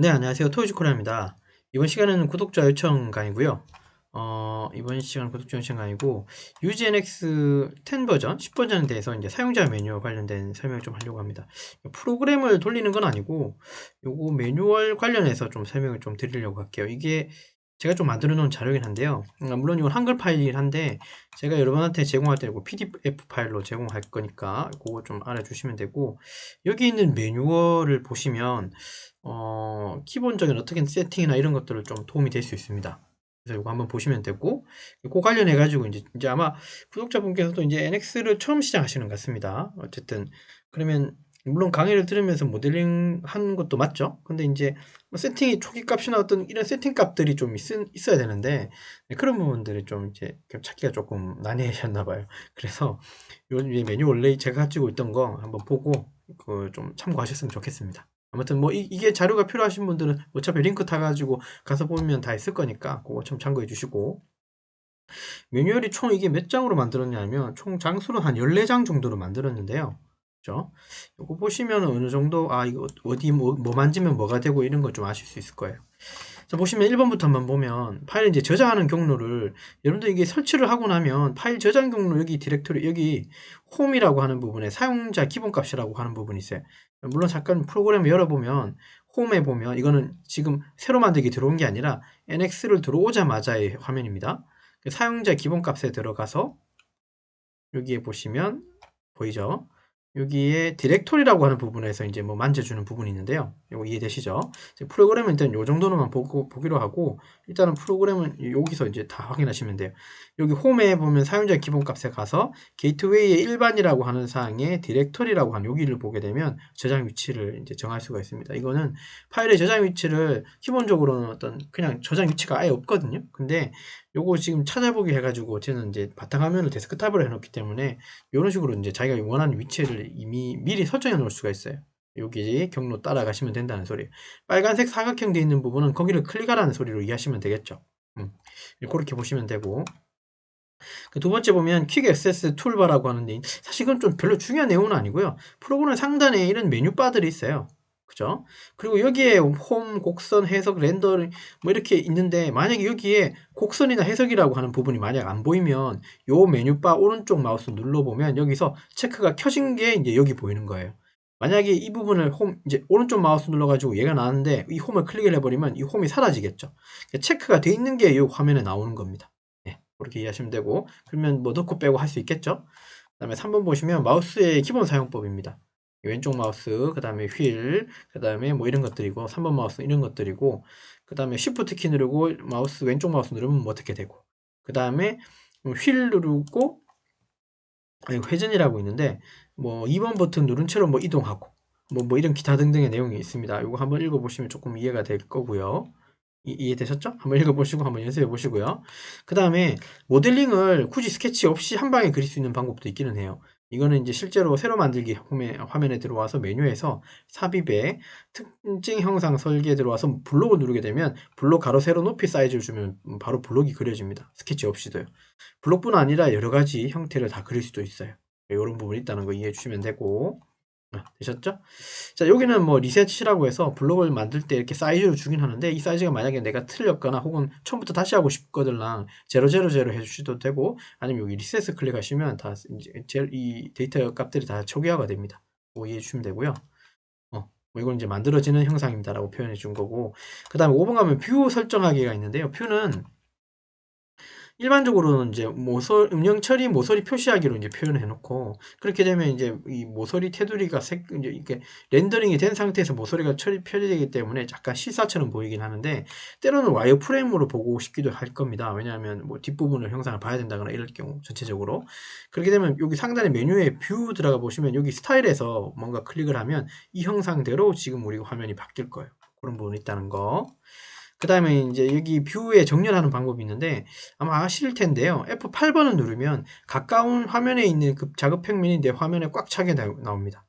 네, 안녕하세요. 토요지코리아입니다. 이번 시간에는 구독자 요청 강의고요. 어, 이번 시간은 구독자 요청 강의고 UGNX 10 버전, 10 버전에 대해서 이제 사용자 매뉴얼 관련된 설명을 좀 하려고 합니다. 프로그램을 돌리는 건 아니고 요거 매뉴얼 관련해서 좀 설명을 좀 드리려고 할게요. 이게 제가 좀 만들어 놓은 자료긴 한데요. 그러니까 물론 이건 한글 파일이긴 한데 제가 여러분한테 제공할 때는 PDF 파일로 제공할 거니까 그거 좀 알아주시면 되고 여기 있는 매뉴얼을 보시면 어, 기본적인 어떻게 세팅이나 이런 것들을 좀 도움이 될 수 있습니다. 그래서 이거 한번 보시면 되고, 그 관련해 가지고 이제, 이제 아마 구독자분께서도 이제 NX를 처음 시작하시는 것 같습니다. 어쨌든 그러면 물론 강의를 들으면서 모델링 하는 것도 맞죠. 근데 이제 뭐 세팅이 초기 값이나 어떤 이런 세팅 값들이 좀 있, 어야 되는데 네, 그런 부분들이 좀 이제 찾기가 조금 난해하셨나 봐요. 그래서 요 메뉴 원래 제가 가지고 있던 거 한번 보고 그 좀 참고하셨으면 좋겠습니다. 아무튼 뭐 이, 게 자료가 필요하신 분들은 어차피 링크 타가지고 가서 보면 다 있을 거니까 그거 좀 참고해 주시고 매뉴얼이 총 이게 몇 장으로 만들었냐면 총 장수로 한 14장 정도로 만들었는데요. 그죠? 이거 보시면 어느 정도 아 이거 어디 뭐, 뭐 만지면 뭐가 되고 이런 거 좀 아실 수 있을 거예요. 자, 보시면 1번부터 한번 보면 파일 이제 저장하는 경로를 여러분들 이게 설치를 하고 나면 파일 저장 경로 여기 디렉토리 여기 홈이라고 하는 부분에 사용자 기본값이라고 하는 부분이 있어요. 물론 잠깐 프로그램을 열어보면 홈에 보면 이거는 지금 새로 만들기 들어온 게 아니라 NX를 들어오자마자의 화면입니다. 그 사용자 기본값에 들어가서 여기에 보시면 보이죠? 여기에 디렉토리라고 하는 부분에서 이제 뭐 만져주는 부분이 있는데요. 이거 이해되시죠? 프로그램은 일단 요 정도로만 보고, 보기로 하고, 일단은 프로그램은 여기서 이제 다 확인하시면 돼요. 여기 홈에 보면 사용자 기본값에 가서 게이트웨이의 일반이라고 하는 사항에 디렉토리라고 하는 여기를 보게 되면 저장 위치를 이제 정할 수가 있습니다. 이거는 파일의 저장 위치를 기본적으로는 어떤 그냥 저장 위치가 아예 없거든요. 근데 요거 지금 찾아보기 해가지고 저는 이제 바탕화면을 데스크탑으로 해놓기 때문에 이런 식으로 이제 자기가 원하는 위치를 이미 미리 설정해 놓을 수가 있어요. 여기 경로 따라가시면 된다는 소리예요. 빨간색 사각형 되어 있는 부분은 거기를 클릭하라는 소리로 이해하시면 되겠죠. 음, 그렇게 보시면 되고 그 두 번째 보면 퀵 액세스 툴바라고 하는데 사실 이건 좀 별로 중요한 내용은 아니고요. 프로그램 상단에 이런 메뉴바들이 있어요. 그죠? 그리고 여기에 홈, 곡선, 해석, 렌더 뭐 이렇게 있는데 만약에 여기에 곡선이나 해석이라고 하는 부분이 만약 안 보이면 요 메뉴바 오른쪽 마우스 눌러보면 여기서 체크가 켜진 게 이제 여기 보이는 거예요. 만약에 이 부분을 홈 이제 오른쪽 마우스 눌러가지고 얘가 나왔는데 이 홈을 클릭을 해버리면 이 홈이 사라지겠죠. 그러니까 체크가 돼 있는 게 이 화면에 나오는 겁니다. 네, 그렇게 이해하시면 되고 그러면 뭐 넣고 빼고 할 수 있겠죠. 그 다음에 3번 보시면 마우스의 기본 사용법입니다. 왼쪽 마우스, 그 다음에 휠, 그 다음에 뭐 이런 것들이고 3번 마우스 이런 것들이고 그 다음에 Shift 키 누르고 마우스 왼쪽 마우스 누르면 뭐 어떻게 되고 그 다음에 휠 누르고 회전이라고 있는데 뭐 2번 버튼 누른 채로 뭐 이동하고 뭐, 뭐 이런 기타 등등의 내용이 있습니다. 이거 한번 읽어보시면 조금 이해가 될 거고요. 이, 해되셨죠 한번 읽어보시고 한번 연습해 보시고요. 그 다음에 모델링을 굳이 스케치 없이 한 방에 그릴 수 있는 방법도 있기는 해요. 이거는 이제 실제로 새로 만들기 화면 에 들어와서 메뉴에서 삽입에 특징 형상 설계에 들어와서 블록을 누르게 되면 블록 가로 세로 높이 사이즈를 주면 바로 블록이 그려집니다. 스케치 없이도요. 블록뿐 아니라 여러 가지 형태를 다 그릴 수도 있어요. 이런 부분이 있다는 거 이해해 주시면 되고 아, 되셨죠? 자 여기는 뭐 리셋이라고 해서 블록을 만들 때 이렇게 사이즈를 주긴 하는데 이 사이즈가 만약에 내가 틀렸거나 혹은 처음부터 다시 하고 싶거든랑 000 해주셔도 되고 아니면 여기 리셋을 클릭하시면 다 이제 이 데이터 값들이 다 초기화가 됩니다. 뭐 이해해 주시면 되고요. 어, 뭐 이건 이제 만들어지는 형상입니다라고 표현해 준 거고 그 다음에 5번 가면 뷰 설정하기가 있는데요. 뷰는 일반적으로는 이제 모서 음영 처리 모서리 표시하기로 이제 표현을 해놓고 그렇게 되면 이제 이 모서리 테두리가 색 이제 이렇게 렌더링이 된 상태에서 모서리가 처리 표시되기 때문에 약간 실사처럼 보이긴 하는데 때로는 와이어 프레임으로 보고 싶기도 할 겁니다. 왜냐하면 뭐 뒷부분을 형상을 봐야 된다거나 이럴 경우 전체적으로 그렇게 되면 여기 상단의 메뉴에 뷰 들어가 보시면 여기 스타일에서 뭔가 클릭을 하면 이 형상대로 지금 우리 화면이 바뀔 거예요. 그런 부분이 있다는 거. 그 다음에 이제 여기 뷰에 정렬하는 방법이 있는데 아마 아실 텐데요. F8번을 누르면 가까운 화면에 있는 그 작업 평면이 내 화면에 꽉 차게 나옵니다.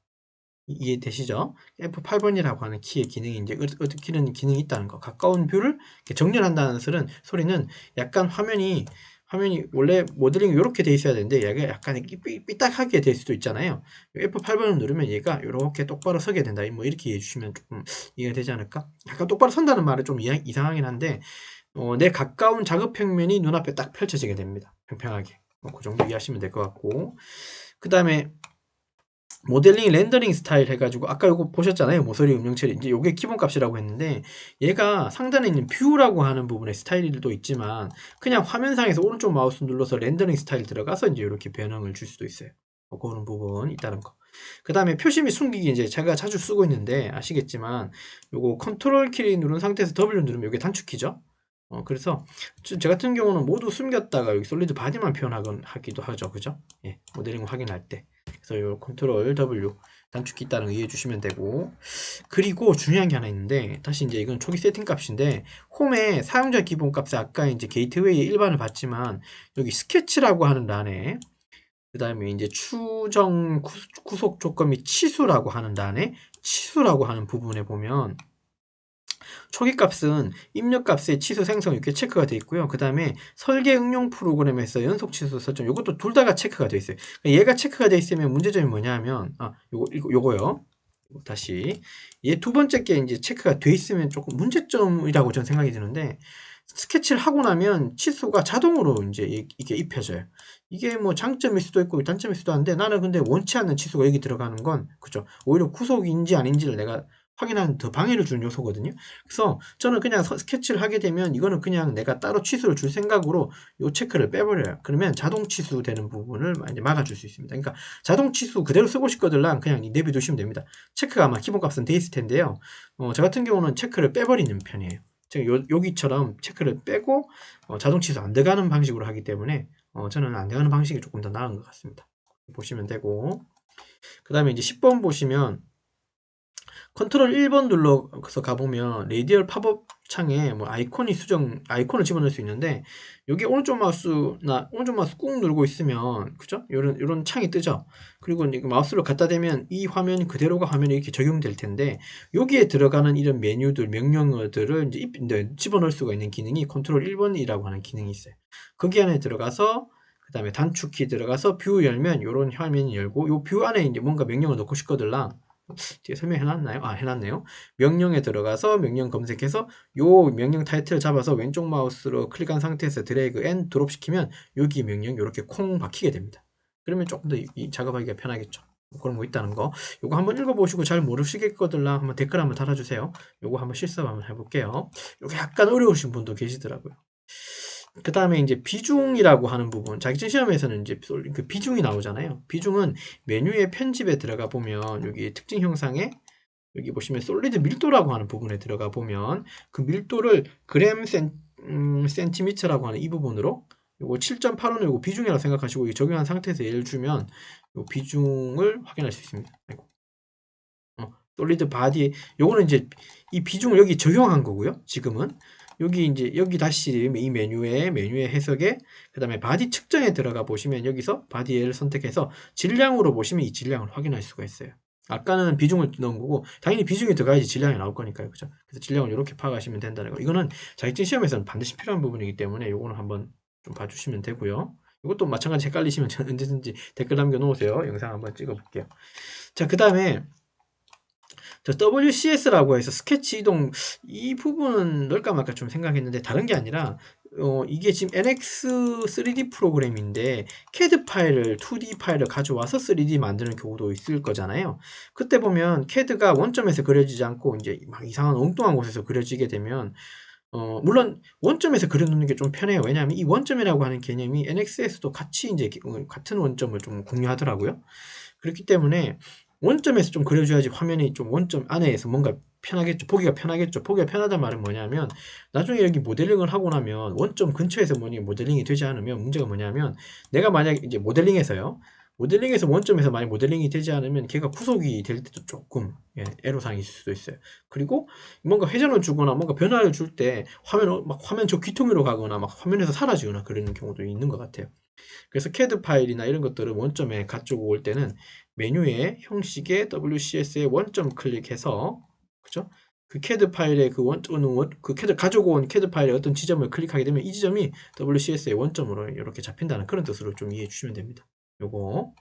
이해되시죠? F8번이라고 하는 키의 기능이 이제 어떻게는 기능이 있다는 거. 가까운 뷰를 정렬한다는 소리는 약간 화면이 화면이 원래 모델링이 이렇게 돼 있어야 되는데 얘가 약간 삐- 삐딱하게 될 수도 있잖아요. F8번을 누르면 얘가 이렇게 똑바로 서게 된다. 뭐 이렇게 이해해 주시면 조금 이해가 되지 않을까? 약간 똑바로 선다는 말은 좀 이상하긴 한데 어, 내 가까운 작업 평면이 눈앞에 딱 펼쳐지게 됩니다. 평평하게. 어, 그 정도 이해하시면 될 것 같고 그 다음에 모델링 렌더링 스타일 해가지고 아까 이거 보셨잖아요. 모서리 음영 처리. 이제 이게 기본값이라고 했는데 얘가 상단에 있는 뷰라고 하는 부분의 스타일도 있지만 그냥 화면상에서 오른쪽 마우스 눌러서 렌더링 스타일 들어가서 이제 이렇게 변형을 줄 수도 있어요. 어, 그런 부분 있다는 거 그 다음에 표시 및 숨기기 이제 제가 자주 쓰고 있는데 아시겠지만 요거 컨트롤 키를 누른 상태에서 W 누르면 이게 단축키죠? 어, 그래서 저 같은 경우는 모두 숨겼다가 여기 솔리드 바디만 표현하기도 하죠. 그죠? 예, 모델링 확인할 때 그래서 요 컨트롤 W. 단축키 거 이해해 주시면 되고. 그리고 중요한 게 하나 있는데 다시 이제 이건 초기 세팅 값인데 홈에 사용자 기본 값에 아까 이제 게이트웨이 일반을 봤지만 여기 스케치라고 하는 란에 그 다음에 이제 추정 구- 구속 조건 및 치수라고 하는 란에 치수라고 하는 부분에 보면 초기 값은 입력 값의 치수 생성 이렇게 체크가 되어 있고요. 그 다음에 설계 응용 프로그램에서 연속 치수 설정 이것도 둘 다가 체크가 되어 있어요. 그러니까 얘가 체크가 되어 있으면 문제점이 뭐냐면 아 요거 이거 요거요. 다시 얘 두 번째 게 이제 체크가 돼 있으면 조금 문제점이라고 저는 생각이 드는데 스케치를 하고 나면 치수가 자동으로 이제 이- 이게 입혀져요. 이게 뭐 장점일 수도 있고 단점일 수도 한데 나는 근데 원치 않는 치수가 여기 들어가는 건 그죠. 오히려 구속인지 아닌지를 내가 확인하는 더 방해를 주는 요소거든요. 그래서 저는 그냥 서- 스케치를 하게 되면 이거는 그냥 내가 따로 치수를 줄 생각으로 요 체크를 빼버려요. 그러면 자동 치수 되는 부분을 이제 막아줄 수 있습니다. 그러니까 자동 치수 그대로 쓰고 싶거들랑 그냥 내비두시면 됩니다. 체크가 아마 기본값은 돼 있을 텐데요. 어, 저 같은 경우는 체크를 빼버리는 편이에요. 요, 여기처럼 체크를 빼고 어, 자동 치수 안 들어가는 방식으로 하기 때문에 어, 저는 안 들어가는 방식이 조금 더 나은 것 같습니다. 보시면 되고 그 다음에 이제 10번 보시면 컨트롤 1번 눌러서 가보면 레디얼 팝업 창에 뭐 아이콘이 수정 아이콘을 집어넣을 수 있는데 여기 오른쪽 마우스나 오른쪽 마우스 꾹 누르고 있으면 그죠? 이런 이런 창이 뜨죠. 그리고 이제 마우스를 갖다 대면 이 화면 그대로가 화면에 이렇게 적용될 텐데 여기에 들어가는 이런 메뉴들 명령어들을 이제 집어넣을 수가 있는 기능이 컨트롤 1번이라고 하는 기능이 있어요. 거기 안에 들어가서 그 다음에 단축키 들어가서 뷰 열면 이런 화면이 열고 이 뷰 안에 이제 뭔가 명령을 넣고 싶거들랑 뒤에 설명해놨나요? 아 해놨네요. 명령에 들어가서 명령 검색해서 요 명령 타이틀 잡아서 왼쪽 마우스로 클릭한 상태에서 드래그 앤 드롭 시키면 여기 명령 이렇게 콩 박히게 됩니다. 그러면 조금 더 이 작업하기가 편하겠죠. 그런 거 있다는 거. 요거 한번 읽어보시고 잘 모르시겠거들랑 한번 댓글 한번 달아주세요. 요거 한번 실습 한번 해볼게요. 요거 약간 어려우신 분도 계시더라고요. 그 다음에 이제 비중이라고 하는 부분 자격증 시험에서는 이제 솔- 그 비중이 나오잖아요. 비중은 메뉴의 편집에 들어가 보면 여기 특징 형상에 여기 보시면 솔리드 밀도라고 하는 부분에 들어가 보면 그 밀도를 그램 센, 음, 센티미터라고 하는 이 부분으로 요거 7.85는 요거 비중이라고 생각하시고 이 적용한 상태에서 예를 주면 요 비중을 확인할 수 있습니다. 아이고. 어, 솔리드 바디 요거는 이제 이 비중을 여기 적용한 거고요 지금은 여기 이제 여기 다시 이 메뉴에 메뉴의 해석에 그 다음에 바디 측정에 들어가 보시면 여기서 바디를 선택해서 질량으로 보시면 이 질량을 확인할 수가 있어요. 아까는 비중을 넣은 거고 당연히 비중이 들어가야지 질량이 나올 거니까요. 그죠? 그래서 질량을 이렇게 파악하시면 된다는 거. 이거는 자격증 시험에서는 반드시 필요한 부분이기 때문에 이거는 한번 좀 봐주시면 되고요. 이것도 마찬가지 헷갈리시면 언제든지 댓글 남겨놓으세요. 영상 한번 찍어볼게요. 자, 그 다음에 저 WCS라고 해서 스케치 이동 이 부분은 넣을까 말까 좀 생각했는데 다른 게 아니라 어, 이게 지금 NX 3D 프로그램인데 CAD 파일을 2D 파일을 가져와서 3D 만드는 경우도 있을 거잖아요. 그때 보면 CAD가 원점에서 그려지지 않고 이제 막 이상한 엉뚱한 곳에서 그려지게 되면 어, 물론 원점에서 그려놓는 게 좀 편해요. 왜냐하면 이 원점이라고 하는 개념이 NX에서도 같이 이제 어, 같은 원점을 좀 공유하더라고요. 그렇기 때문에 원점에서 좀 그려줘야지 화면이 좀 원점 안에서 뭔가 편하겠죠. 보기가 편하겠죠. 보기가 편하단 말은 뭐냐면 나중에 여기 모델링을 하고 나면 원점 근처에서 뭐니 모델링이 되지 않으면 문제가 뭐냐면 내가 만약에 이제 모델링에서요. 모델링에서 원점에서 만약 모델링이 되지 않으면 걔가 구속이 될 때도 조금 예, 애로사항이 있을 수도 있어요. 그리고 뭔가 회전을 주거나 뭔가 변화를 줄 때 화면 어, 막 화면 저 귀퉁이로 가거나 막 화면에서 사라지거나 그러는 경우도 있는 것 같아요. 그래서 CAD 파일이나 이런 것들을 원점에 가지고 올 때는 메뉴에 형식의 WCS의 원점 클릭해서 그죠? 그 CAD 파일의 그 원, 또는 원, 그 CAD 가지고 온 CAD 파일의 어떤 지점을 클릭하게 되면 이 지점이 WCS의 원점으로 이렇게 잡힌다는 그런 뜻으로 좀 이해해 주시면 됩니다. 요거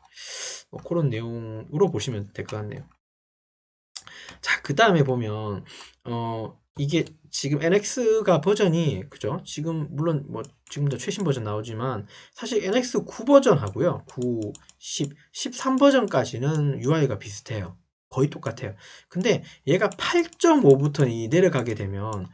뭐 그런 내용으로 보시면 될 것 같네요. 자, 그 다음에 보면 어 이게 지금 NX가 버전이 그죠? 지금 물론 뭐 지금도 최신 버전 나오지만 사실 NX 9 버전하고요. 9, 10, 13 버전까지는 UI가 비슷해요. 거의 똑같아요. 근데 얘가 8.5부터 이 내려가게 되면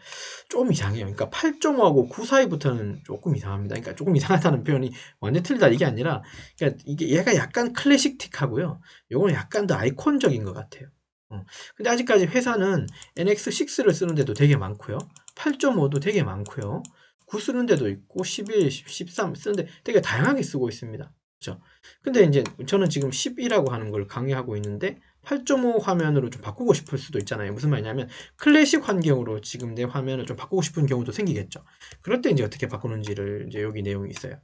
좀 이상해요. 그러니까 8.5하고 9 사이부터는 조금 이상합니다. 그러니까 조금 이상하다는 표현이 완전 틀리다 이게 아니라 그러니까 이게 얘가 약간 클래식틱하고요. 요거는 약간 더 아이콘적인 것 같아요. 어. 근데 아직까지 회사는 NX6를 쓰는 데도 되게 많고요. 8.5도 되게 많고요. 9 쓰는 데도 있고 11, 13 쓰는데 되게 다양하게 쓰고 있습니다. 그렇죠? 근데 이제 저는 지금 11이라고 하는 걸 강의하고 있는데 8.5 화면으로 좀 바꾸고 싶을 수도 있잖아요. 무슨 말이냐면 클래식 환경으로 지금 내 화면을 좀 바꾸고 싶은 경우도 생기겠죠. 그럴 때 이제 어떻게 바꾸는지를 이제 여기 내용이 있어요.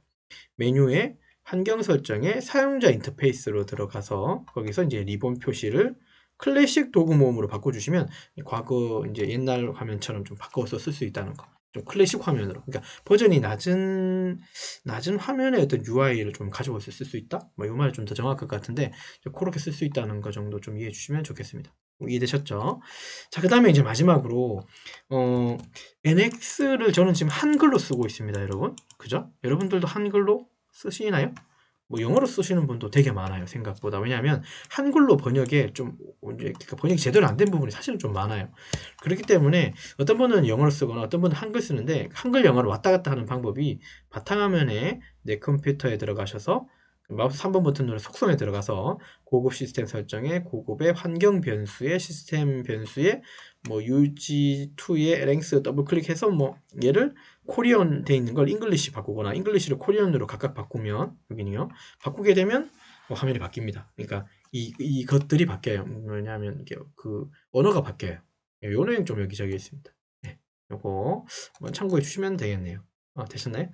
메뉴에 환경 설정에 사용자 인터페이스로 들어가서 거기서 이제 리본 표시를 클래식 도구 모음으로 바꿔주시면 과거 이제 옛날 화면처럼 좀 바꿔서 쓸 수 있다는 거. 좀 클래식 화면으로. 그러니까 버전이 낮은 낮은 화면의 어떤 UI를 좀 가져와서 쓸 수 있다. 뭐 이 말이 좀 더 정확할 것 같은데 그렇게 쓸 수 있다는 거 정도 좀 이해해 주시면 좋겠습니다. 이해되셨죠? 자, 그 다음에 이제 마지막으로, 어, NX를 저는 지금 한글로 쓰고 있습니다, 여러분. 그죠? 여러분들도 한글로 쓰시나요? 뭐 영어로 쓰시는 분도 되게 많아요 생각보다. 왜냐하면 한글로 번역에 좀 그러니까 번역이 제대로 안 된 부분이 사실은 좀 많아요. 그렇기 때문에 어떤 분은 영어로 쓰거나 어떤 분은 한글 쓰는데 한글 영어로 왔다 갔다 하는 방법이 바탕화면에 내 컴퓨터에 들어가셔서 마우스 3번 버튼 누르 속성에 들어가서 고급 시스템 설정에 고급의 환경 변수에 시스템 변수에 뭐 UG2의 랭스 더블 클릭해서 뭐 얘를 코리언 돼 있는 걸 잉글리시 바꾸거나 잉글리시를 코리언으로 각각 바꾸면 여기는요 바꾸게 되면 뭐 화면이 바뀝니다. 그러니까 이, 이 것들이 바뀌어요. 뭐냐면 그 언어가 바뀌어요. 요 내용 좀 여기저기 있습니다. 네, 요거 참고해 주시면 되겠네요. 아, 되셨나요?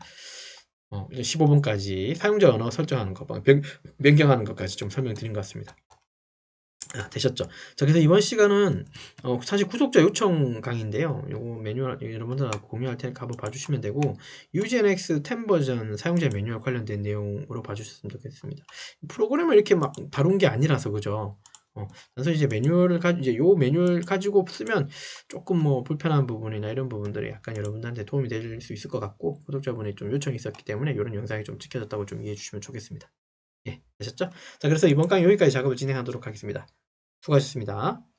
어, 15분까지 사용자 언어 설정하는 것, 변, 변경하는 것까지 좀 설명드린 것 같습니다. 아, 되셨죠? 자, 그래서 이번 시간은 어, 사실 구독자 요청 강의인데요. 요거 매뉴얼 여러분들하고 공유할 테니까 한번 봐주시면 되고 UGNX 10 버전 사용자 매뉴얼 관련된 내용으로 봐주셨으면 좋겠습니다. 프로그램을 이렇게 막 다룬 게 아니라서 그죠? 어, 그래서 이제 매뉴얼을 가지고 이제 요 매뉴얼 가지고 쓰면 조금 뭐 불편한 부분이나 이런 부분들이 약간 여러분들한테 도움이 될 수 있을 것 같고 구독자분이 좀 요청이 있었기 때문에 이런 영상이 좀 찍혀졌다고 좀 이해해 주시면 좋겠습니다. 예, 되셨죠? 자, 그래서 이번 강의 여기까지 작업을 진행하도록 하겠습니다. 수고하셨습니다.